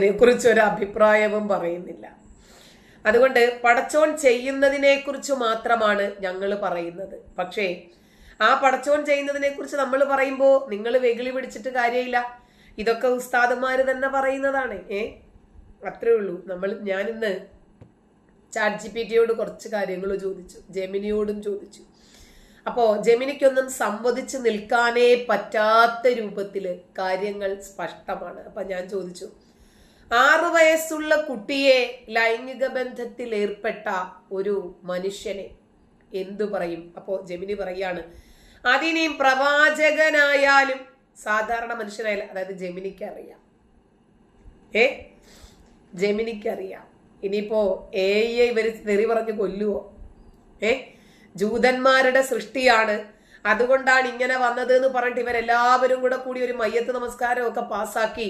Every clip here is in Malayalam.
കുറിച്ച് ഒരു അഭിപ്രായവും പറയുന്നില്ല. അതുകൊണ്ട് പടച്ചോൻ ചെയ്യുന്നതിനെ കുറിച്ച് മാത്രമാണ് ഞങ്ങൾ പറയുന്നത്. പക്ഷേ ആ പടച്ചോൻ ചെയ്യുന്നതിനെ കുറിച്ച് നമ്മൾ പറയുമ്പോൾ നിങ്ങൾ വെകിളി പിടിച്ചിട്ട് കാര്യമില്ല. ഇതൊക്കെ ഉസ്താദന്മാർ തന്നെ പറയുന്നതാണ്. ഏ? അത്രേ ഉള്ളൂ. നമ്മൾ ഞാനിന്ന് ചാറ്റ് ജി പി ടിയോട് കുറച്ച് കാര്യങ്ങൾ ചോദിച്ചു. ജെമിനിയോടും ചോദിച്ചു. അപ്പോ ജെമിനിക്കൊന്നും സംവദിച്ച് നിൽക്കാനേ പറ്റാത്ത രൂപത്തിൽ കാര്യങ്ങൾ സ്പഷ്ടമാണ്. അപ്പൊ ഞാൻ ചോദിച്ചു ആറു വയസ്സുള്ള കുട്ടിയെ ലൈംഗിക ബന്ധത്തിൽ ഏർപ്പെട്ട ഒരു മനുഷ്യനെ എന്തു പറയും? അപ്പോ ജമിനി പറയാണ് അതിനെയും പ്രവാചകനായാലും സാധാരണ മനുഷ്യനായാലും അതായത് ജമിനിക്ക് അറിയാം ഏ? ജമിനിക്ക് അറിയാം ഇനിയിപ്പോ എ ഇവർ തെറി പറഞ്ഞ് കൊല്ലുവോ? ഏ? ജൂതന്മാരുടെ സൃഷ്ടിയാണ്. അതുകൊണ്ടാണ് ഇങ്ങനെ വന്നത് എന്ന് പറഞ്ഞിട്ട് ഇവരെല്ലാവരും കൂടെ കൂടി ഒരു മയ്യത്ത് നമസ്കാരം ഒക്കെ പാസ്സാക്കി.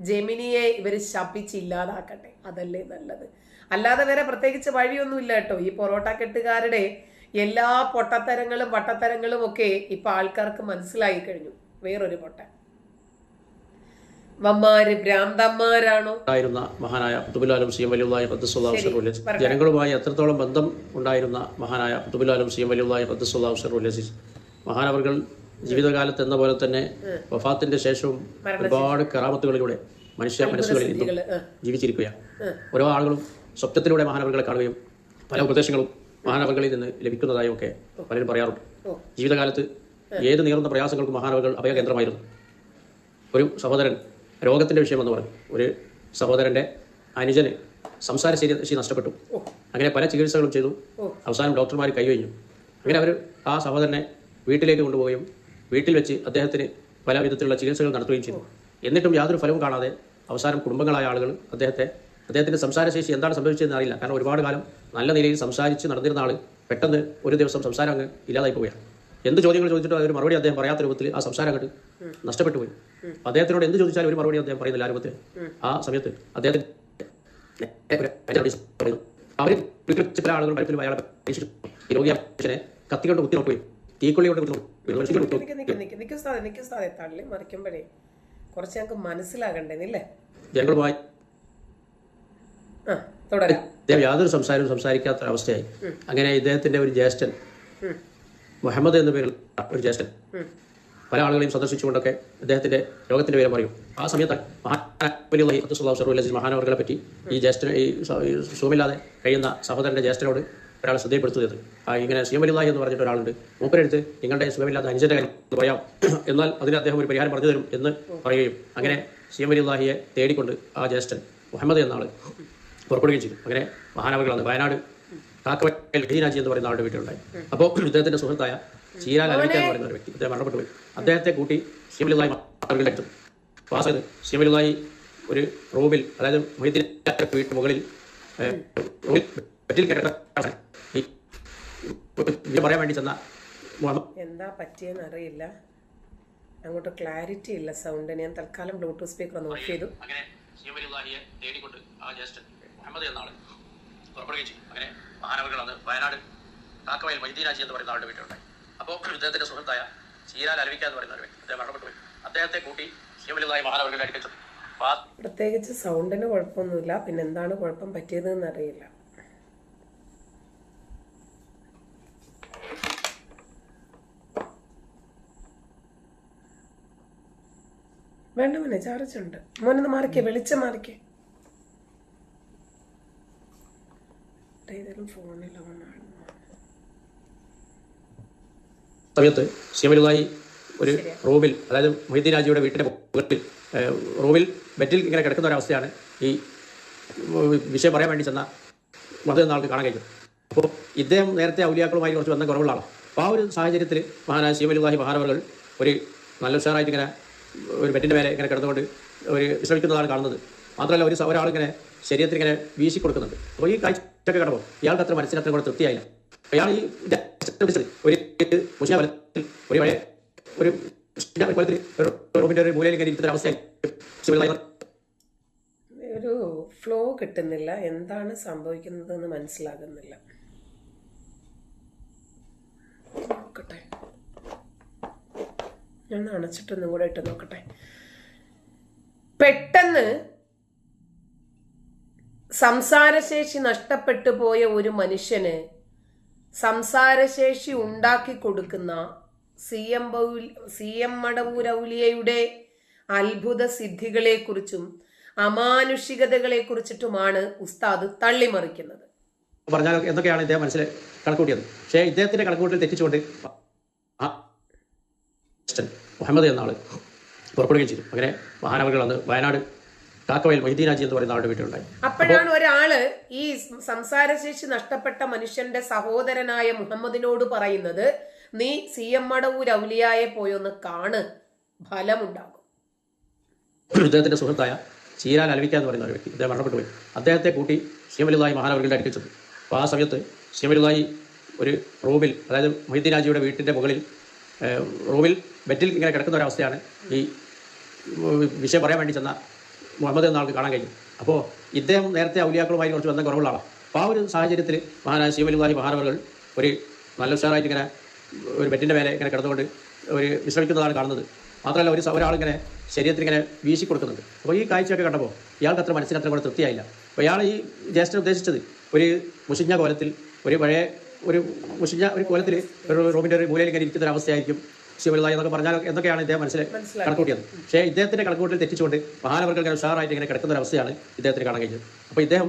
ജെമിനിയെ ഇവർ ശപിച്ച് ഇല്ലാതാക്കട്ടെ. അതല്ലേ നല്ലത്. അല്ലാതെ വേറെ പ്രത്യേകിച്ച് വഴിയൊന്നുമില്ല കേട്ടോ. ഈ പൊറോട്ട കെട്ടുകാരുടെ എല്ലാ പൊട്ടത്തരങ്ങളും വട്ടത്തരങ്ങളും ഒക്കെ ഇപ്പൊ ആൾക്കാർക്ക് മനസ്സിലായി കഴിഞ്ഞു. വേറൊരു പൊട്ട. വമ്മാര് ഭ്രാന്തന്മാരാണോ? ഉണ്ടായിരുന്ന മഹാനായ കുത്തുബുലാലും സി എം ജനങ്ങളുമായി എത്രത്തോളം ബന്ധം ഉണ്ടായിരുന്ന മഹാനായ പുതുബുലാലും സി എം വലിയ മഹാനവർകൾ ജീവിതകാലത്ത് എന്ന പോലെ തന്നെ വഫാത്തിന്റെ ശേഷവും ഒരുപാട് കറാമത്തുകളിലൂടെ മനുഷ്യ മനസ്സുകളിൽ ഇന്നും ജീവിച്ചിരിക്കുകയാണ്. ഓരോ ആളുകളും സ്വപ്നത്തിലൂടെ മഹാനവറുകളെ കാണുകയും പല ഉപദേശങ്ങളും മഹാനവറുകളിൽ നിന്ന് ലഭിക്കുന്നതായും ഒക്കെ പലരും പറയാറുണ്ട്. ജീവിതകാലത്ത് ഏത് നീറുന്ന പ്രയാസങ്ങൾക്കും മഹാനവകൾ അഭയകേന്ദ്രമായിരുന്നു ഒരു സഹോദരൻ രോഗത്തിന്റെ വിഷയം എന്ന് പറഞ്ഞു. ഒരു സഹോദരന്റെ അനുജന് സംസാര ശരി നഷ്ടപ്പെട്ടു. അങ്ങനെ പല ചികിത്സകളും ചെയ്തു. അവസാനം ഡോക്ടർമാർ കൈവഴിഞ്ഞു അങ്ങനെ അവർ ആ സഹോദരനെ വീട്ടിലേക്ക് കൊണ്ടുപോവുകയും വീട്ടിൽ വെച്ച് അദ്ദേഹത്തിന് പല വിധത്തിലുള്ള ചികിത്സകൾ നടത്തുകയും ചെയ്തു. എന്നിട്ടും യാതൊരു ഫലവും കാണാതെ അവസാനം കുടുംബങ്ങളായ ആളുകൾ അദ്ദേഹത്തെ അദ്ദേഹത്തിന്റെ സംസാരശേഷി എന്താണ് സംഭവിച്ചതെന്ന് അറിയില്ല കാരണം ഒരുപാട് കാലം നല്ല നിലയിൽ സംസാരിച്ച് നടന്നിരുന്ന ആൾ പെട്ടെന്ന് ഒരു ദിവസം സംസാരം അങ്ങ് ഇല്ലാതായി പോവുകയാണ് എന്ത് ചോദ്യങ്ങൾ ചോദിച്ചിട്ടും ഒരു മറുപടി അദ്ദേഹം പറയാത്ത രൂപത്തിൽ ആ സംസാരം അങ്ങോട്ട് നഷ്ടപ്പെട്ടു പോയി അദ്ദേഹത്തിനോട് എന്ത് ചോദിച്ചാലും ഒരു മറുപടി അദ്ദേഹം പറയുന്നില്ല ആ രൂപത്തിൽ ആ സമയത്ത് അദ്ദേഹത്തിന് അവർ പല ആളുകൾ പലപ്പോഴും അയാളെ രോഗിയെ കത്തിക്കൊണ്ട് കുത്തി നോക്കുകയും തീക്കൊള്ളി കൊണ്ട് കുത്തി നോക്കുകയും തള്ളി മറിക്കുമ്പോഴേ കുറച്ച് ഞങ്ങൾക്ക് മനസ്സിലാകണ്ടേ ജനങ്ങളുമായി ആ തുടരാം. ഇദ്ദേഹം യാതൊരു സംസാരവും സംസാരിക്കാത്ത അവസ്ഥയായി അങ്ങനെ ഇദ്ദേഹത്തിന്റെ ഒരു ജ്യേഷ്ഠൻ മുഹമ്മദ് എന്ന പേരിൽ ഒരു ജ്യേഷ്ഠൻ. പല ആളുകളെയും സന്ദർശിച്ചുകൊണ്ടൊക്കെ അദ്ദേഹത്തിന്റെ രോഗത്തിന്റെ പേര് പറയും ആ സമയത്ത് മഹാനവർകളെ പറ്റി ഈ ജ്യേഷ്ഠ ഈ സുഖമില്ലാതെ കഴിയുന്ന സഹോദരന്റെ ജ്യേഷ്ഠനോട് ഒരാൾ ശ്രദ്ധയപ്പെടുത്തുന്നത് ആ ഇങ്ങനെ വലിയ എന്ന് പറഞ്ഞിട്ട് ഒരാളുണ്ട്. മൂപ്പരെടുത്ത് നിങ്ങളുടെ സുഖമില്ലാത്ത അനുജന്റെ കാര്യം പറയാം. എന്നാൽ അതിന് അദ്ദേഹം ഒരു പരിഹാരം പറഞ്ഞു തരും എന്ന് പറയുകയും അങ്ങനെ സിയമലില്ലാഹിയെ തേടിക്കൊണ്ട് ആ ജ്യേഷ്ഠൻ മുഹമ്മദ് എന്ന ആൾ പുറപ്പെടുകയും ചെയ്തു. അങ്ങനെ മഹാനവകളാണ് വയനാട് കാക്കവയൽ ഗജീനാജി എന്ന് പറയുന്ന ആളുടെ വീട്ടിലുണ്ടായി. അപ്പോൾ ഇദ്ദേഹത്തിന്റെ സുഹൃത്തായ ചീരാൽ അലവിക്ക എന്ന് പറയുന്ന ഒരു വ്യക്തി അദ്ദേഹം മരണപ്പെട്ടു പോയി. അദ്ദേഹത്തെ കൂട്ടി ശിവലിതായി മാർഗിലെ അടുത്ത് പാസ് ചെയ്ത് വലിയ ഒരു റൂമിൽ അതായത് മൊയ്തീൻ വീട്ടിന് മുകളിൽ റൂമിൽ ഇത് പറയാൻ വേണ്ടി ചെന്ന. എന്താ പറ്റിയെന്ന് അറിയില്ല. അങ്ങോട്ട് ക്ലാരിറ്റി ഇല്ല സൗണ്ട് ഞാൻ തൽക്കാലം ബ്ലൂടൂത്ത് സ്പീക്കർ ഒന്ന് ഓഫ് ചെയ്തു. അങ്ങനെ തേടിക്കൊണ്ട് ആ ജ്യേഷ്ഠൻ മുഹമ്മദ് എന്ന ആൾ പുറപ്പെടുകയും ചെയ്യും അങ്ങനെ മഹാനവകളാണ് വയനാട് കാക്കവയൽ മൈദീനാജി എന്ന് പറയുന്ന ആളുടെ വീട്ടിലുണ്ടായി. അപ്പോൾ ഇദ്ദേഹത്തിന്റെ സുഹൃത്തായ ചീരാൽ അലവിക്ക എന്ന് പറയുന്ന ഒരു വ്യക്തി അദ്ദേഹം മരണപ്പെട്ടു പോയി അദ്ദേഹത്തെ കൂട്ടി ശിവലിതായി മഹാനവകളുടെ അടുക്കൽ പ്രത്യേകിച്ച് സൗണ്ടിന് കുഴപ്പമൊന്നുമില്ല. പിന്നെ എന്താണ് കുഴപ്പം പറ്റിയതെന്ന് അറിയില്ല. വേണ്ട മോനെ ചാർജ് ഉണ്ട് മോനൊന്ന് മാറിക്കേ വെളിച്ചം മാറിക്കേ. ഏതെങ്കിലും ഫോണിൽ ഓണാണ് സമയത്ത് ശിവലിതായി ഒരു റൂമിൽ അതായത് മൊയ്തീൻ രാജിയുടെ ഏഹ്, റൂമിൽ ബെഡിൽ ഇങ്ങനെ കിടക്കുന്ന ഒരവസ്ഥയാണ് ഈ വിഷയം പറയാൻ വേണ്ടി ചെന്ന മത എന്ന ആൾക്ക് കാണാൻ കഴിഞ്ഞു അപ്പോൾ ഇദ്ദേഹം നേരത്തെ ഔലിയാക്കളുമായി കുറച്ച് ബന്ധം കുറവുള്ള ആളാണ് അപ്പോൾ ആ ഒരു സാഹചര്യത്തിൽ മഹാനായ ശിവലിതാഹി മഹാനവറുകൾ ഒരു നല്ല ഉഷാറായിട്ട് ഇങ്ങനെ ഒരു ബെറ്റിന്റെ മേലെ ഇങ്ങനെ കിടന്നുകൊണ്ട് ഒരു വിശ്രമിക്കുന്നതാണ് കാണുന്നത്. മാത്രമല്ല ഒരു ഒരാളിങ്ങനെ ശരീരത്തിൽ ഇങ്ങനെ വീശി കൊടുക്കുന്നുണ്ട്. അപ്പോൾ ഈ കാഴ്ചയൊക്കെ കണ്ടപ്പോൾ ഇയാൾക്ക് അത്ര മനസ്സിന് അത്ര കൂടെ തൃപ്തിയായില്ല. അയാൾ ഈ ഒരു മുഷിയ ഒരു പഴയ ഒരു ഒരു ഒരു ഫ്ലോ കിട്ടുന്നില്ല. എന്താണ് സംഭവിക്കുന്നതെന്ന് മനസ്സിലാകുന്നില്ല നോക്കട്ടെ ഞാൻ അണച്ചിട്ടൊന്നും കൂടെ ഇട്ട് നോക്കട്ടെ. പെട്ടെന്ന് സംസാരശേഷി നഷ്ടപ്പെട്ടു പോയ ഒരു മനുഷ്യന് സംസാരശേഷി ഉണ്ടാക്കി കൊടുക്കുന്ന സി എം സി എം മടവൂരൗലിയയുടെ അത്ഭുത സിദ്ധികളെക്കുറിച്ചും അമാനുഷികതകളെ കുറിച്ചിട്ടുമാണ് ഉസ്താദ് തള്ളിമറിക്കുന്നത്. പറഞ്ഞാൽ എന്തൊക്കെയാണ് ഇദ്ദേഹം മനസ്സിൽ കണക്കൂട്ടിയത് പക്ഷേ ഇദ്ദേഹത്തിന്റെ കണക്കൂട്ടിൽ തെറ്റിച്ചുകൊണ്ട് ആ മുഹമ്മദ് എന്ന ആൾ പുറപ്പെടുകയും ചെയ്തു. അങ്ങനെ മഹാനവകൾ അന്ന് വയനാട് കാക്കവയൽ മൊഹിദ്ദീനാജി എന്ന് പറയുന്ന ആളുടെ വീട്ടിലുണ്ടായി. അപ്പോഴാണ് ഒരാൾ ഈ സംസാരശേഷി നഷ്ടപ്പെട്ട മനുഷ്യന്റെ സഹോദരനായ മുഹമ്മദിനോട് പറയുന്നത് നീ സി എം മടവൂർ ഔലിയായെ പോയൊന്ന് കാണ്. ഫലമുണ്ടാകും. അദ്ദേഹത്തിന്റെ സുഹൃത്തായ ചീരാൽ അലവിക്ക എന്ന് പറയുന്ന ഒരു വ്യക്തി അദ്ദേഹം മരണപ്പെട്ടു പോയി. അദ്ദേഹത്തെ കൂട്ടി ശ്രീമലുദായി മഹാനവരുടെ അടുക്കൽ ചെന്നു. അപ്പോൾ ആ സമയത്ത് ശ്രീമലുദായി ഒരു റൂമിൽ അതായത് മൊയ്തീനാജിയുടെ വീട്ടിന്റെ മുകളിൽ റൂമിൽ ബെറ്റിൽ ഇങ്ങനെ കിടക്കുന്ന ഒരവസ്ഥയാണ് ഈ വിഷയം പറയാൻ വേണ്ടി ചെന്ന മുഹമ്മദ് എന്ന ആൾക്ക് കാണാൻ കഴിഞ്ഞു അപ്പോൾ ഇദ്ദേഹം നേരത്തെ ഔലിയാക്കളുമായി കുറച്ച് ബന്ധം കുറവുള്ള ആളാണ് അപ്പോൾ ആ ഒരു സാഹചര്യത്തിൽ മഹാനായ ശ്രീമലുദായി മഹാനവകൾ ഒരു നല്ല ഉഷാറായിട്ട് ഇങ്ങനെ ഒരു ബെറ്റിന്റെ മേലെ ഇങ്ങനെ കിടന്നുകൊണ്ട് ഒരു വിശ്രമിക്കുന്നതാണ് കാണുന്നത്. മാത്രമല്ല ഒരു ഒരാളിങ്ങനെ ശരീരത്തിൽ ഇങ്ങനെ വീശി കൊടുക്കുന്നുണ്ട്. അപ്പോൾ ഈ കാഴ്ചയൊക്കെ കണ്ടപ്പോൾ ഇയാൾക്ക് അത്ര മനസ്സിന് അത്ര കൂടെ തൃപ്തിയായില്ല. അപ്പോൾ ഇയാൾ ഈ ജ്യേഷ്ഠൻ ഉദ്ദേശിച്ചത് ഒരു മുഷിഞ്ഞ കോലത്തിൽ ഒരു പഴയ ഒരു മുഷിഞ്ഞ ഒരു കോലത്തിൽ ഒരു റൂമിന്റെ ഒരു മൂലയിൽ ഇങ്ങനെ ഇരിക്കുന്ന ഒരു അവസ്ഥയായിരിക്കും ശിവലായി എന്നൊക്കെ പറഞ്ഞാൽ എന്തൊക്കെയാണ് ഇദ്ദേഹം മനസ്സിൽ കണക്കൂട്ടിയത്? പക്ഷേ ഇദ്ദേഹത്തിന്റെ കണക്കൂട്ടിൽ തെറ്റിച്ചുകൊണ്ട് മഹാനവർകൾ ഇങ്ങനെ ഉഷാറായിട്ട് ഇങ്ങനെ കിടക്കുന്ന ഒരു അവസ്ഥയാണ് ഇദ്ദേഹത്തിന് കാണാൻ കഴിഞ്ഞത്. അപ്പോൾ ഇദ്ദേഹം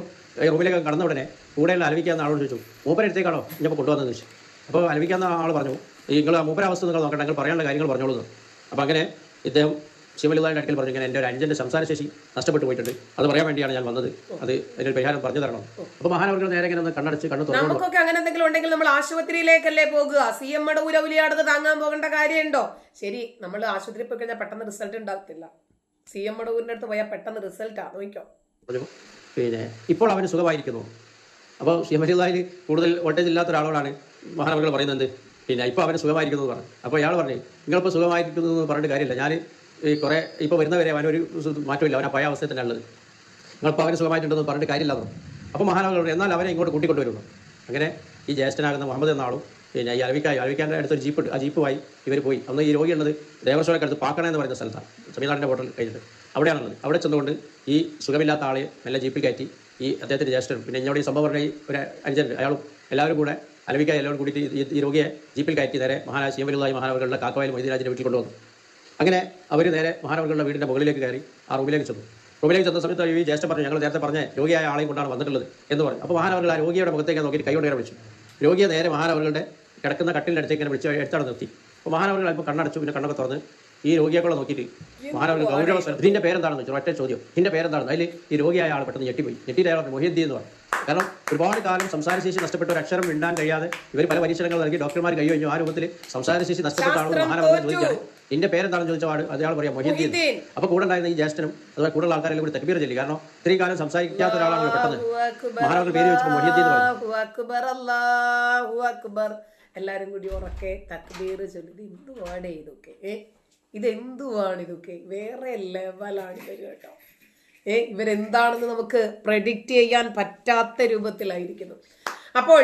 റൂമിലേക്ക് കടന്ന ഉടനെ കൂടെയുള്ള അലവിക്കാവുന്ന ആളോട് ചോദിച്ചു മൂപ്പരെടുത്തേക്കാണോ ഇനിയിപ്പോൾ കൊണ്ടുവന്നതെന്ന് ചോദിച്ചു. അപ്പോൾ അലവിക്കാവുന്ന ആൾ പറഞ്ഞു നിങ്ങൾ മൂപ്പരവസ്ഥ മൂപ്പര അവസ്ഥ നിങ്ങൾ നോക്കണ്ട നിങ്ങൾ പറയാനുള്ള കാര്യങ്ങൾ പറഞ്ഞോളൂ. അപ്പോൾ അങ്ങനെ ഇദ്ദേഹം ശിവലുദായുടെ അടുക്കൽ പറഞ്ഞു ഇങ്ങനെ എന്റെ ഒരു അഞ്ചന്റെ സംസാരശേഷി നഷ്ടപ്പെട്ടു പോയിട്ടുണ്ട്. അത് പറയാൻ വേണ്ടിയാണ് ഞാൻ വന്നത്. അത് അതിനൊരു പരിഹാരം പറഞ്ഞു തരണം. അപ്പോൾ മഹാനവർക്ക് നേരെ ഇങ്ങനെ ഒന്ന് കണ്ണടച്ച് കണ്ണു തുറന്നു നമുക്കൊക്കെ അങ്ങനെ എന്തെങ്കിലും ഉണ്ടെങ്കിൽ നമ്മൾ ആശുപത്രിയിലേക്കല്ലേ പോകുക. സി എം മടവൂർ ഔലിയാടത് താങ്ങാൻ പോകേണ്ട കാര്യമുണ്ടോ? ശരി നമ്മൾ ആശുപത്രിയിൽ പോയി കഴിഞ്ഞാൽ പെട്ടെന്ന് റിസൾട്ട് ഉണ്ടാകത്തില്ല. സി എം മടവൂരിന്റെ അടുത്ത് പോയാൽ പെട്ടെന്ന് റിസൾട്ട് നോക്കിക്കോ. പറഞ്ഞു. പിന്നെ ഇപ്പോൾ അവന് സുഖമായിരിക്കുന്നു. അപ്പോൾ സി എം ശിവരിതായിൽ കൂടുതൽ വോൾട്ടേജ് ഇല്ലാത്ത ഒരാളോടാണ് മഹാനവർ പറയുന്നത് പിന്നെ ഇപ്പോൾ അവന് സുഖമായിരിക്കുന്നു എന്ന് പറഞ്ഞു. അപ്പോൾ ഇയാൾ പറഞ്ഞു നിങ്ങളിപ്പോൾ സുഖമായിരിക്കുന്നു എന്ന് പറഞ്ഞിട്ട് കാര്യമില്ല. ഞാൻ ഈ കുറേ ഇപ്പോൾ വരുന്നവരെ അവനൊരു മാറ്റമില്ല. അവൻ പഴയ അവസ്ഥയിൽ തന്നെ ഉള്ളത് നിങ്ങളിപ്പോൾ അവന് സുഖമായിട്ടുണ്ടെന്ന് പറഞ്ഞിട്ട് കാര്യമില്ല അപ്പൊ പറഞ്ഞു അപ്പോൾ പറഞ്ഞു എന്നാൽ അവരെ ഇങ്ങോട്ട് കൂട്ടിക്കൊണ്ടുവരുന്നു. അങ്ങനെ ഈ ജ്യേഷ്ഠനാകുന്ന മുഹമ്മദ് എന്ന ആളും പിന്നെ ഈ അലവിക്കായി അലവിക്കാന്റെ അടുത്തൊരു ജീപ്പ് ആ ജീപ്പുമായി ഇവർ പോയി. അന്ന് ഈ രോഗി ഉള്ളത് ദേവസ്വരക്ക് അടുത്ത് പാക്കണ എന്ന് പറയുന്ന സ്ഥലത്താണ്. തമിഴ്നാടിന്റെ ഹോട്ടൽ കഴിഞ്ഞിട്ട്. അവിടെയാണുള്ളത്. അവിടെ ചെന്നുകൊണ്ട് ഈ സുഖമില്ലാത്ത ആളെ നല്ല ജീപ്പിൽ കയറ്റി ഈ അദ്ദേഹത്തിന്റെ ജ്യേഷ്ഠനും പിന്നെ എന്നോട് ഈ സംഭവം പറഞ്ഞ ഒരു അഞ്ചനുണ്ട് അയാളും എല്ലാവരും കൂടെ അലവിക്കായി എല്ലാവരും കൂടി ഈ രോഗിയെ ജീപ്പിൽ കയറ്റി നേരെ മഹാരാജ് ശിവലുള്ളായി മഹാനവരുടെ കാക്കവായിൽ മൊയ്തീരാജിന്റെ വീട്ടിൽ കൊണ്ടുവന്നു. അങ്ങനെ അവർ നേരെ മഹാനവർഗളുടെ വീടിന്റെ മുകളിലേക്ക് കയറി ആ റൂമിലേക്ക് ചെന്നു. റൂമിലേക്ക് ചെന്ന സമയത്ത് ഈ ജ്യേഷ്ഠൻ പറഞ്ഞു ഞങ്ങൾ നേരത്തെ പറഞ്ഞ രോഗിയായ ആളെയും കൊണ്ടാണ് വന്നിട്ടുള്ളത് എന്ന് പറഞ്ഞു. അപ്പോൾ മഹാനവർഗൾ ആ രോഗിയുടെ മുഖത്തേക്ക് നോക്കി കൈകൊണ്ട് ഇങ്ങനെ വിളിച്ചു രോഗിയെ നേരെ മഹാനവരുടെ കിടക്കുന്ന കട്ടിലിന്റെ അടുത്തേക്ക് വിളിച്ച് എടുത്താണ് നിർത്തി. അപ്പോൾ മഹാനവർഗൾ അല്പം കണ്ണടച്ചു പിന്നെ കണ്ണൊക്കെ തുറന്ന് ഈ രോഗിയെ നോക്കിയിട്ട് മഹാനവർഗൾ ഗൗരവ ഇതിന്റെ പേരെന്താണെന്ന് ചോദിച്ചു ഒറ്റ ചോദ്യം. ഇതിന്റെ പേരെന്താണെന്ന് അതിൽ ഈ രോഗിയായ ആൾ പെട്ടെന്ന് ഞെട്ടിപ്പോയി. ഞെട്ടിയിട്ട് അയാൾ എന്ന് പറഞ്ഞു. കാരണം ഒരുപാട് കാലം സംസാരശേഷി നഷ്ടപ്പെട്ട ഒരു അക്ഷരം മിണ്ടാൻ കഴിയാതെ ഇവർ പല പരീക്ഷണങ്ങൾ നൽകി ഡോക്ടർമാർ കൈ കഴിഞ്ഞു ആ രൂപത്തിൽ സംസാരശേഷി നഷ്ടപ്പെട്ടാണ് മഹാനവർഗൾ ചോദിക്കുകയാണ്. ഇതിന്റെ പേരെന്താണെന്ന് ചോദിച്ചാൽ പാട് അയാൾ പറയാം മൊഹിദ്ദീൻ. അപ്പൊ കൂടെ ഉണ്ടായിരുന്ന ഈ ജ്യേഷ്ഠനും അതുപോലെ കൂടുതൽ ആൾക്കാരെല്ലാം കൂടി തക്ബീർ ചൊല്ലി കാരണം ഇത്രയും കാലം സംസാരിക്കാത്ത ഒരാളാണ് പെട്ടെന്ന്. മഹാരാജ് പേര് വെച്ചപ്പോൾ മൊഹിദ്ദീൻ അക്ബർ എല്ലാരും കൂടി ഉറക്കെ തക്ബീർ ചൊല്ലി. എന്തുവാണ് ഇതൊക്കെ? ഏ ഇത് എന്തുവാണ് ഇതൊക്കെ? വേറെ ലെവലാണ് ഇവർ കേട്ടോ. ഏ ഇവരെന്താണെന്ന് നമുക്ക് പ്രഡിക്റ്റ് ചെയ്യാൻ പറ്റാത്ത രൂപത്തിലായിരിക്കുന്നു. അപ്പോൾ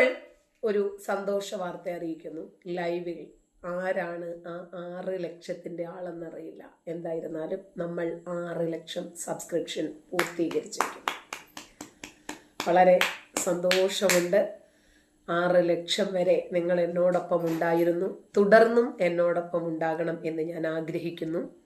ഒരു സന്തോഷ വാർത്ത അറിയിക്കുന്നു. ലൈവിൽ ആരാണ് ആ ആറ് ലക്ഷത്തിന്റെ ആളെന്നറിയില്ല. എന്തായിരുന്നാലും നമ്മൾ ആറ് ലക്ഷം സബ്സ്ക്രിപ്ഷൻ പൂർത്തീകരിച്ചിരിക്കുന്നു. വളരെ സന്തോഷമുണ്ട്. ആറ് ലക്ഷം വരെ നിങ്ങൾ എന്നോടൊപ്പം ഉണ്ടായിരുന്നു. തുടർന്നും എന്നോടൊപ്പം ഉണ്ടാകണം എന്ന് ഞാൻ ആഗ്രഹിക്കുന്നു.